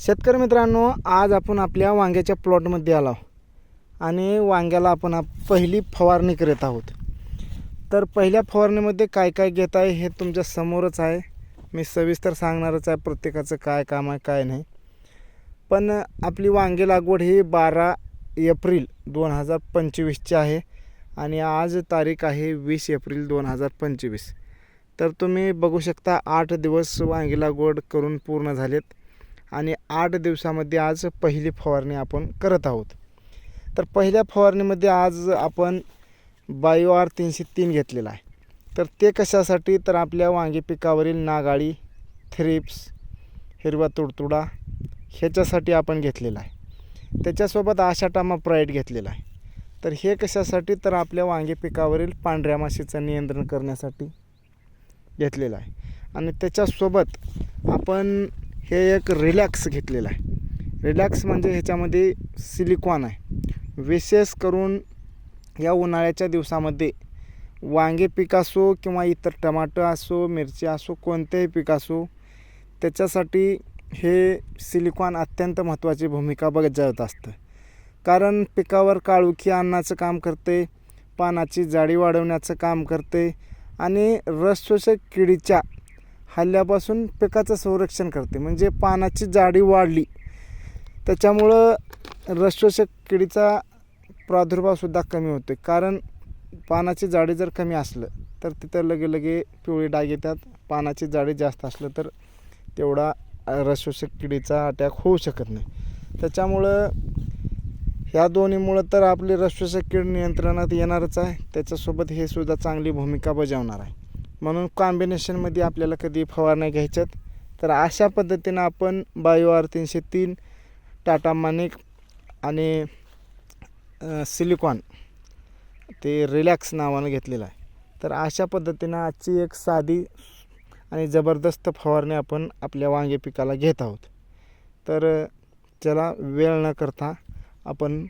शेतकरी मित्रांनो आज आपण आपल्या वांग्याच्या प्लॉटमध्ये आलो आणि वांग्याला आपण पहिली फवारणी करत आहोत. तर पहिल्या फवारणीमध्ये काय काय घेत आहे हे तुमच्या समोरच आहे. मी सविस्तर सांगणारच आहे प्रत्येकाचं काय काम आहे काय नाही. पण आपली वांगी लागवड ही बारा एप्रिल दोन हजार पंचवीसची आहे आणि आज तारीख आहे वीस एप्रिल दोन हजार पंचवीस. तर तुम्ही बघू शकता आठ दिवस वांगी लागवड करून पूर्ण झालेत. आणि आठ दिवसामध्ये आज पहिली फवारणी आपण करत आहोत. तर पहिल्या फवारणीमध्ये आज आपण बायो आर तीनशे तीन घेतलेला आहे. तर ते कशासाठी? तर आपल्या वांगी पिकावरील नागाळी थ्रिप्स हिरवा तुडतुडा ह्याच्यासाठी आपण घेतलेला आहे. त्याच्यासोबत आशाटामा प्राईड घेतलेला आहे. तर हे कशासाठी? तर आपल्या वांगी पिकावरील पांढऱ्या माशीचं नियंत्रण करण्यासाठी घेतलेलं आहे. आणि त्याच्यासोबत आपण हे एक रिलॅक्स घेतलेलं आहे. रिलॅक्स म्हणजे ह्याच्यामध्ये सिलिकॉन आहे. विशेष करून या उन्हाळ्याच्या दिवसामध्ये वांगे पीक असो किंवा इतर टमाटर असो मिरची असो कोणतेही पीक असो त्याच्यासाठी हे सिलिकॉन अत्यंत महत्त्वाची भूमिका बजावत असतं. कारण पिकावर काळुखी आणण्याचं काम करते पानाची जाडी वाढवण्याचं काम करते आणि रसशोषक किडीच्या हल्ल्यापासून पिकाचं संरक्षण करते. म्हणजे पानाची जाडी वाढली. त्याच्यामुळं रसशोषक किडीचा प्रादुर्भावसुद्धा कमी होतो कारण पानाची जाडी जर कमी असलं तर तिथं लगे लगे पिवळी डाग येतात. पानाची जाडी जास्त असलं तर तेवढा रसशोषक किडीचा अटॅक होऊ शकत नाही. त्याच्यामुळं ह्या दोन्हीमुळं तर आपली रसशोषक कीड नियंत्रणात येणारच आहे. त्याच्यासोबत हे सुद्धा चांगली भूमिका बजावणार आहे. म्हणून कॉम्बिनेशनमध्ये आपल्याला कधी फवारण्या घ्यायच्यात. तर अशा पद्धतीनं आपण बायो आर तीनशे तीन टाटा मानिक आणि सिलिकॉन ते रिलॅक्स नावानं घेतलेलं आहे. तर अशा पद्धतीनं आजची एक साधी आणि जबरदस्त फवारणी आपण आपल्या वांगे पिकाला घेत आहोत. तर त्याला चला वेळ न करता आपण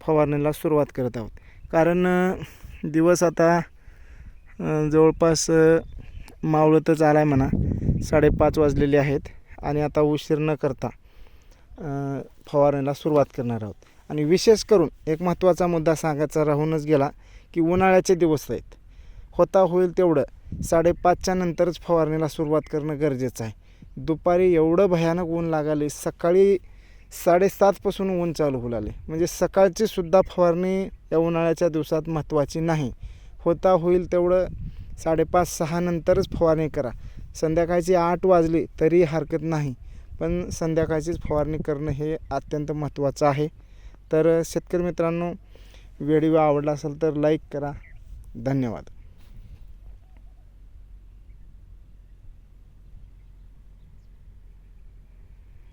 फवारणीला सुरुवात करत आहोत. कारण दिवस आता जवळपास मावळतच आला आहे म्हणा. साडेपाच वाजलेले आहेत आणि आता उशीर न करता फवारणीला सुरुवात करणार आहोत. आणि विशेष करून एक महत्त्वाचा मुद्दा सांगायचा राहूनच गेला की उन्हाळ्याचे दिवस आहेत. होता होईल तेवढं. साडेपाचच्या नंतरच फवारणीला सुरुवात करणं गरजेचं आहे. दुपारी एवढं भयानक ऊन लागले सकाळी साडेसातपासून ऊन चालू होऊ लागले. म्हणजे सकाळची सुद्धा फवारणी या उन्हाळ्याच्या दिवसात महत्त्वाची नाही. होता होईल तेवढं साडेपाच सहा नंतरच फवारणी करा. संध्याकाळची आठ वाजली तरी हरकत नाही. पण संध्याकाळचीच फवारणी करणं हे अत्यंत महत्त्वाचं आहे. तर शेतकरी मित्रांनो व्हिडिओ आवडला असेल तर लाईक करा. धन्यवाद.